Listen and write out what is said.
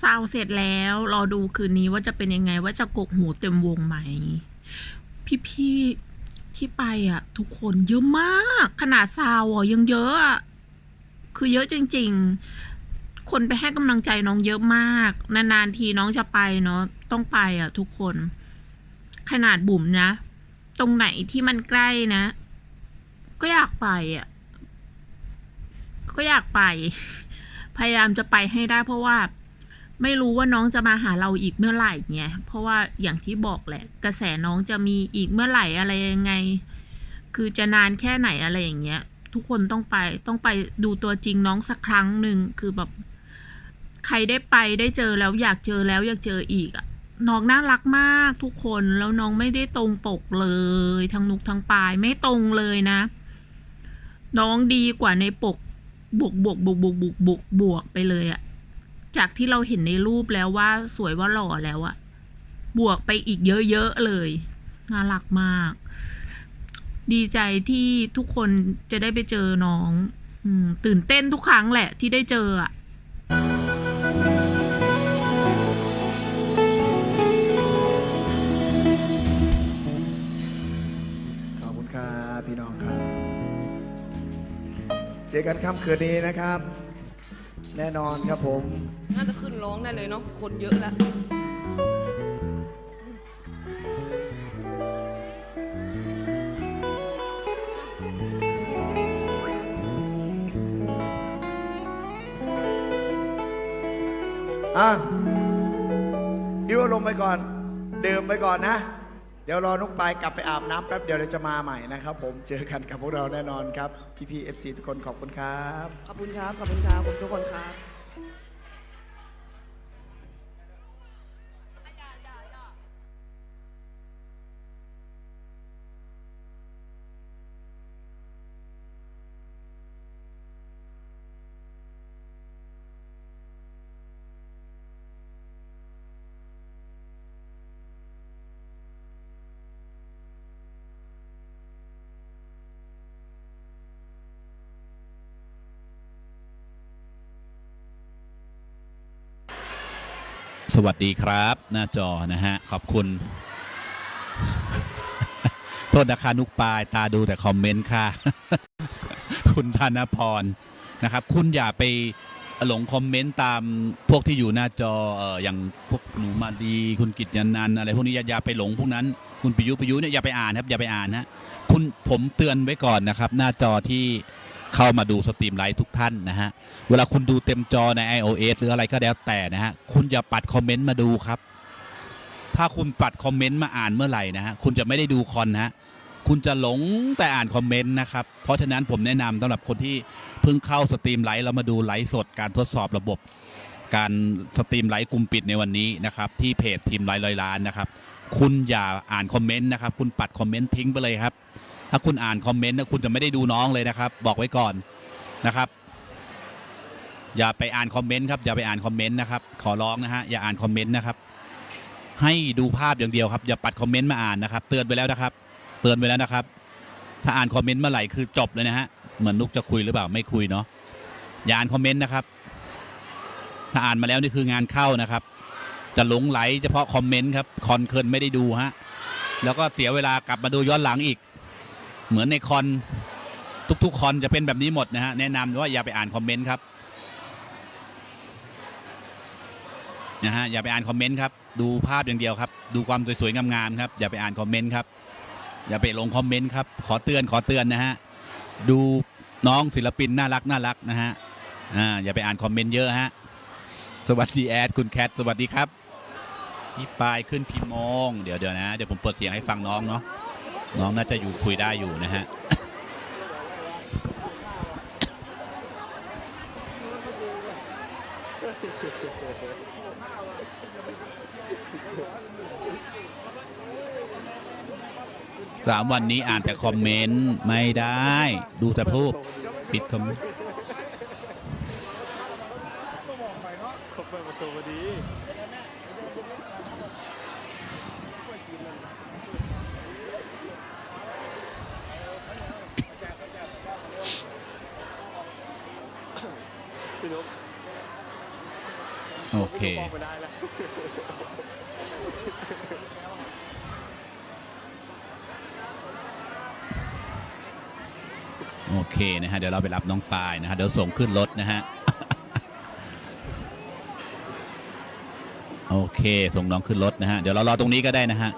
ซาวเสร็จแล้วรอดูคืนนี้ว่าจะเป็นยังไงว่าจะกกหูเต็มวงไหม พี่ๆที่ไปอะ ทุกคนเยอะมาก ขนาดซาวอะยังเยอะอะคือเยอะจริง ๆ คนไปให้กำลังใจน้องเยอะมาก นานๆทีน้องจะไปเนาะต้องไปอะ ทุกคน ขนาดบุ๋มนะ ตรงไหนที่มันใกล้นะ ก็อยากไปอะ ก็อยากไป พยายามจะไปให้ได้เพราะว่า ไม่รู้ว่าน้องจะมาหาเราอีกเมื่อไหร่ไงเพราะว่าอย่างที่บอกแหละ กระแสน้องจะมีอีกเมื่อไหร่อะไรยังไง คือจะนานแค่ไหนอะไรอย่างเงี้ย ทุกคนต้องไปต้องไปดูตัวจริงน้องสักครั้งหนึ่งคือแบบ ใครได้ไปได้เจอแล้วอยากเจอแล้วอยากเจออีกอะน้องน่ารักมากทุกคนแล้วน้องไม่ได้ตรงปกเลย ทั้งนุกทั้งปลายไม่ตรงเลยนะ น้องดีกว่าในปกบวกบวกบวกบวกบวกบวกบวกไปเลยอะ จากที่เราเห็นในรูปแล้วว่าสวยว่าหล่อแล้วอะบวกไปอีกเยอะๆเลยน่ารักมาก ดีใจที่ทุกคนจะได้ไปเจอน้องอตื่นเต้นทุกครั้งแหละที่ได้เจออะขอบคุณครับพี่น้องครับ เจอกันค่ำคืนนี้นะครับ แน่นอนครับผม น่าจะขึ้นร้องได้เลยเนาะคนเยอะแล้ว อะอิวลงไปก่อน ดื่มไปก่อนนะ เดี๋ยวรอนุกปายกลับไปอาบน้ำแป๊บเดียวเดี๋ยวจะมาใหม่นะครับ ผมเจอกันกับพวกเราแน่นอนครับพี่พีเอฟซีทุกคนขอบคุณครับ ขอบคุณครับ ขอบคุณครับขอบคุณทุกคนครับ สวัสดีครับ หน้าจอนะฮะ ขอบคุณ โทษนะคะนุกปลายตาดูแต่คอมเมนต์ค่ะ คุณธนพรนะครับ คุณอย่าไปหลงคอมเมนต์ตามพวกที่อยู่หน้าจอเอ่ออย่างพวกหนูมาดี คุณกิจยานันอะไรพวกนี้อย่าอย่าไปหลงพวกนั้น คุณปิยุปิยุเนี่ยอย่าไปอ่านครับอย่าไปอ่านฮะคุณผมเตือนไว้ก่อนนะครับ หน้าจอที่ เข้ามาดูสตรีมไลฟ์ทุกท่านนะฮะ เวลาคุณดูเต็มจอใน iOS หรืออะไรก็แล้วแต่นะฮะ คุณอย่าปัดคอมเมนต์มาดูครับ ถ้าคุณปัดคอมเมนต์มาอ่านเมื่อไหร่นะฮะ คุณจะไม่ได้ดูคอนนะฮะคุณจะหลงแต่อ่านคอมเมนต์นะครับ เพราะฉะนั้นผมแนะนำสำหรับคนที่เพิ่งเข้าสตรีมไลฟ์แล้วมาดูไลฟ์สดการทดสอบระบบ การสตรีมไลฟ์กลุ่มปิดในวันนี้นะครับที่เพจทีมไลฟ์ร้อยล้านนะครับ คุณอย่าอ่านคอมเมนต์นะครับ คุณปัดคอมเมนต์ทิ้งไปเลยครับ ถ้าคุณอ่านคอมเมนต์นะคุณจะไม่ได้ดูน้องเลยนะครับ บอกไว้ก่อนนะครับ อย่าไปอ่านคอมเมนต์ครับอย่าไปอ่านคอมเมนต์นะครับ ขอร้องนะฮะอย่าอ่านคอมเมนต์นะครับ ให้ดูภาพอย่างเดียวครับ อย่าปัดคอมเมนต์มาอ่านนะครับ เตือนไปแล้วนะครับ เตือนไปแล้วนะครับ ถ้าอ่านคอมเมนต์เมื่อไหร่คือจบเลยนะฮะเหมือนนุกจะคุยหรือเปล่าไม่คุยเนาะอย่าอ่านคอมเมนต์นะครับ ถ้าอ่านมาแล้วนี่คืองานเข้านะครับ จะหลงไหลเฉพาะคอมเมนต์ครับคอนเคินไม่ได้ดูฮะแล้วก็เสียเวลากลับมาดูย้อนหลังอีก เหมือนในคอนทุกๆคอนจะเป็นแบบนี้หมดนะฮะแนะนำว่าอย่าไปอ่านคอมเมนต์ครับนะฮะอย่าไปอ่านคอมเมนต์ครับดูภาพอย่างเดียวครับ ดูความสวยๆงามๆครับอย่าไปอ่านคอมเมนต์ครับอย่าไปลงคอมเมนต์ครับขอเตือนขอเตือนนะฮะดูน้องศิลปินน่ารักน่ารักนะฮะอ่าอย่าไปอ่านคอมเมนต์เยอะฮะสวัสดีแอดคุณแคทสวัสดีครับพี่ปายขึ้นพิมพ์มงเดี๋ยวเดี๋ยวนะ เดี๋ยวผมเปิดเสียงให้ฟังน้องเนาะ น้องน่าจะอยู่คุยได้อยู่นะฮะสามวันนี้อ่านแต่คอมเมนต์ไม่ได้ ดูแต่พูดปิดคอมเมนต์ เค โอเคนะฮะ เดี๋ยวเราไปรับน้องปายนะฮะ เดี๋ยวส่งขึ้นรถนะฮะ โอเค ส่งน้องขึ้นรถนะฮะ เดี๋ยวเรารอตรงนี้ก็ได้นะฮะ